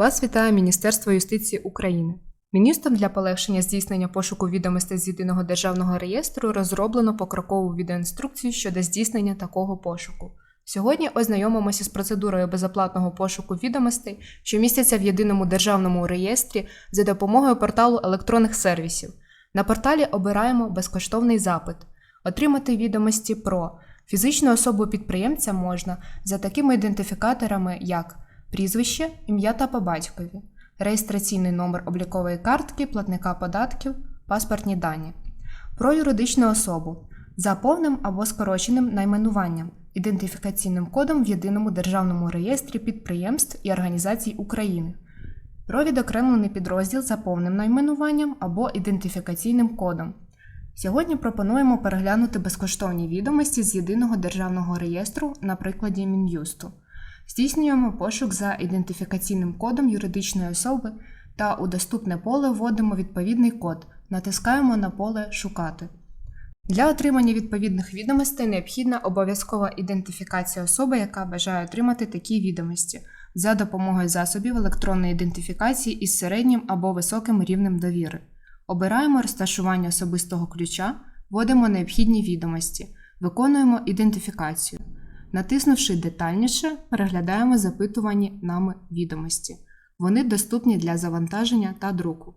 Вас вітає Міністерство юстиції України. Міністром для полегшення здійснення пошуку відомостей з єдиного державного реєстру розроблено покрокову відеоінструкцію щодо здійснення такого пошуку. Сьогодні ознайомимося з процедурою безоплатного пошуку відомостей, що містяться в єдиному державному реєстрі за допомогою порталу електронних сервісів. На порталі обираємо безкоштовний запит. Отримати відомості про фізичну особу підприємця можна за такими ідентифікаторами, як прізвище, ім'я та по батькові, реєстраційний номер облікової картки, платника податків, паспортні дані. Про юридичну особу за повним або скороченим найменуванням, ідентифікаційним кодом в єдиному державному реєстрі підприємств і організацій України. Про відокремлений підрозділ за повним найменуванням або ідентифікаційним кодом. Сьогодні пропонуємо переглянути безкоштовні відомості з єдиного державного реєстру на прикладі Мін'юсту. Здійснюємо пошук за ідентифікаційним кодом юридичної особи та у доступне поле вводимо відповідний код, натискаємо на поле Шукати. Для отримання відповідних відомостей необхідна обов'язкова ідентифікація особи, яка бажає отримати такі відомості за допомогою засобів електронної ідентифікації із середнім або високим рівнем довіри. Обираємо розташування особистого ключа, вводимо необхідні відомості, виконуємо ідентифікацію. Натиснувши детальніше, переглядаємо запитувані нами відомості. Вони доступні для завантаження та друку.